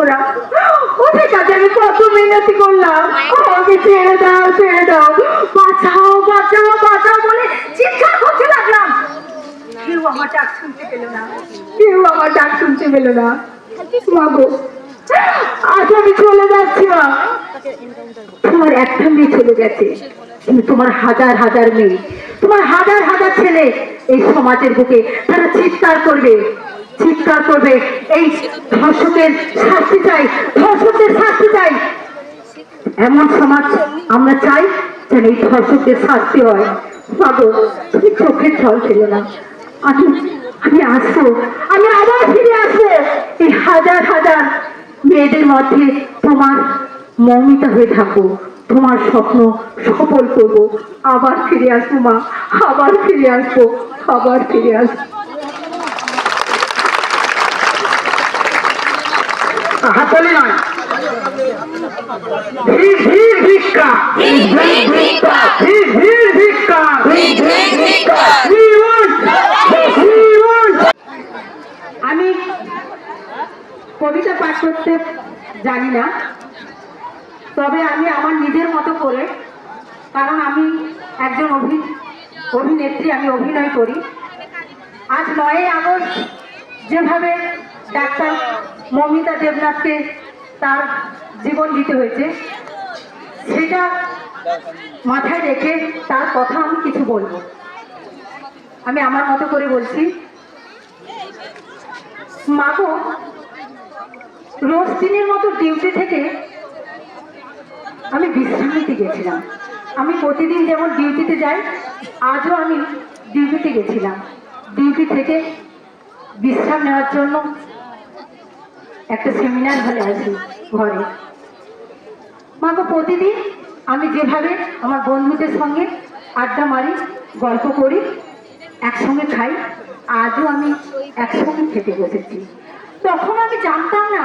ওরা, ওদের কাছে আমি কত মিনতি করলাম। আমাকে ছেড়ে দাও ছেড়ে দাও। বাঁচাও বাঁচাও বাঁচাও বলে চিৎকার করতে লাগলাম। কেউ আমার ডাক শুনতে পেল না। কেউ আমার ডাক শুনতে পেল না। মাগো আজ আমি চলে যাচ্ছি মা। তোমার একটা মেয়ে চলে গেছে। তোমার হাজার হাজার মেয়ে। তোমার হাজার হাজার ছেলে এই সমাজের বুকে তারা চিৎকার করবে। চিৎকার করবে এই ধর্ষকের শাস্তি চাই, ধর্ষকের শাস্তি চাই। এমন সমাজ আমরা চাই যেন এই ধর্ষকদের শাস্তি হয়। বাবু তুমি চোখের জল ফেলো না। আমি আমি আসব, আমি আবার ফিরে আসব। এই হাজার হাজার মেয়েদের মধ্যে তোমার মমিতা হয়ে থাকব, তোমার স্বপ্ন সফল করব। আবার ফিরে আসব মা, আবার ফিরে আসব, আবার ফিরে আসব। হাতলি নয়। ভিড় ভিড় ভিক্ষা ভিড় ভিক্ষা ভিড় ভিড় ভিক্ষা ভিড় ভিক্ষা. আমি কবিতা পাঠ করতে জানি না তবে আমি আমার নিজের মতো করে কারণ আমি একজন অভি অভিনেত্রী আমি অভিনয় করি। আজ নয়ই আগস্ট যেভাবে ডাক্তার মমিতা দেবনাথকে তার জীবন দিতে হয়েছে। সেটা মাথায় রেখে তার কথা আমি কিছু বলব। আমি আমার মতো করে বলছি, মাগো, রোজ দিনের মতো ডিউটি থেকে আমি বিশ্রাম নিতে গেছিলাম। আমি প্রতিদিন যেমন ডিউটিতে যাই, আজও আমি ডিউটিতে গেছিলাম। ডিউটি থেকে বিশ্রাম নেওয়ার জন্য একটা সেমিনার হলে আসি ঘরে। মাগো প্রতিদিন আমি যেভাবে আমার বন্ধুদের সঙ্গে আড্ডা মারি, গল্প করি, একসঙ্গে খাই, আজও আমি একসঙ্গে খেতে বসেছি। তখন আমি জানতাম না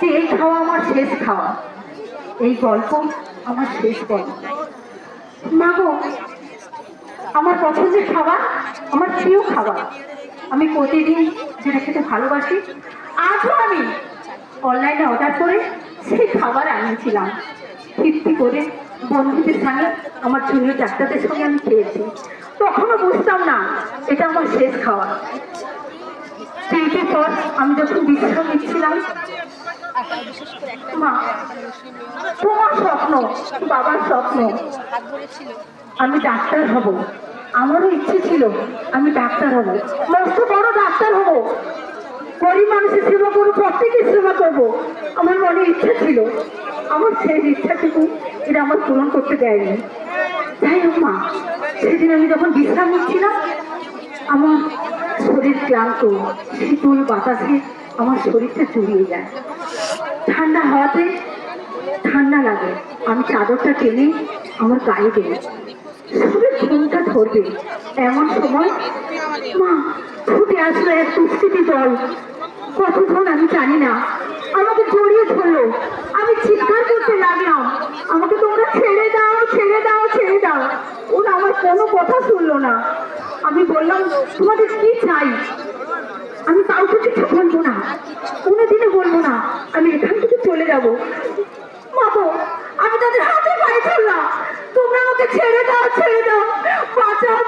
যে এই খাওয়া আমার শেষ খাওয়া। এই গল্প আমার শেষ গল্প। মাগো আমার পছন্দের খাবার, আমার প্রিয় খাবার। আমি প্রতিদিন যেটা খেতে ভালোবাসি আজও আমি অনলাইনে অর্ডার করে সেই খাবার আনিয়েছিলাম। তৃপ্তি করে বন্ধুদের সঙ্গে আমার জুনিয়র ডাক্তারদের সঙ্গে আমি খেয়েছি। তখনও বুঝতাম না, এটা আমার শেষ খাওয়া। সেইটির পর আমি যখন বিশ্রাম নিচ্ছিলাম, মা, তোমার স্বপ্ন, বাবার স্বপ্ন, আমি ডাক্তার হব। আমারও ইচ্ছে ছিল আমি ডাক্তার হব। মস্ত বড় ডাক্তার হব। গরিব মানুষের সেবা করব প্রত্যেকের সেবা করব। আমার মনে ইচ্ছা ছিল, আমার সেই ইচ্ছাটুকু এটা আমার পূরণ করতে দেয়নি। হোক মা, সেদিন আমি যখন বিশ্রাম নিচ্ছিলাম, আমার শরীর ক্লান্ত, শীতল বাতাসে আমার শরীরটা জুড়িয়ে যায়। ঠান্ডা হওয়াতে ঠান্ডা লাগে, আমি চাদরটা টেনে আমার গায়ে দিই। শুধু ঘুমটা ধরবে, এমন সময় মা ফুটে আসলো এক দুষ্কৃতি দল। কতক্ষণ আমি জানি না। আমাকে জড়িয়ে ধরলো। আমি চিৎকার করতে লাগলাম। আমাকে তোমরা ছেড়ে দাও ছেড়ে দাও ছেড়ে দাও। ওরা আমার কোনো কথা শুনলো না। আমি বললাম, তোমাদের কি চাই? আমি কাউকে কিছু বলব না। কোনোদিনও বলব না। আমি এখান থেকে চলে যাব। মাগো, আমি তাদের হাতে পায়ে ধরলাম। তোমরা আমাকে ছেড়ে দাও ছেড়ে দাও। বাঁচাও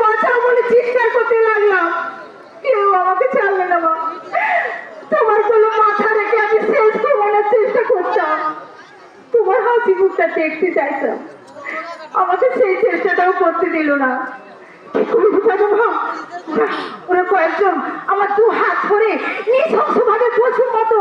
জীবনটা দেখতে চাইতাম। আমাকে সেই চেষ্টাটাও করতে দিল না। ওরা কয়েকজন আমার দু হাত ধরে নিঃশংসভাবে পশুর মতো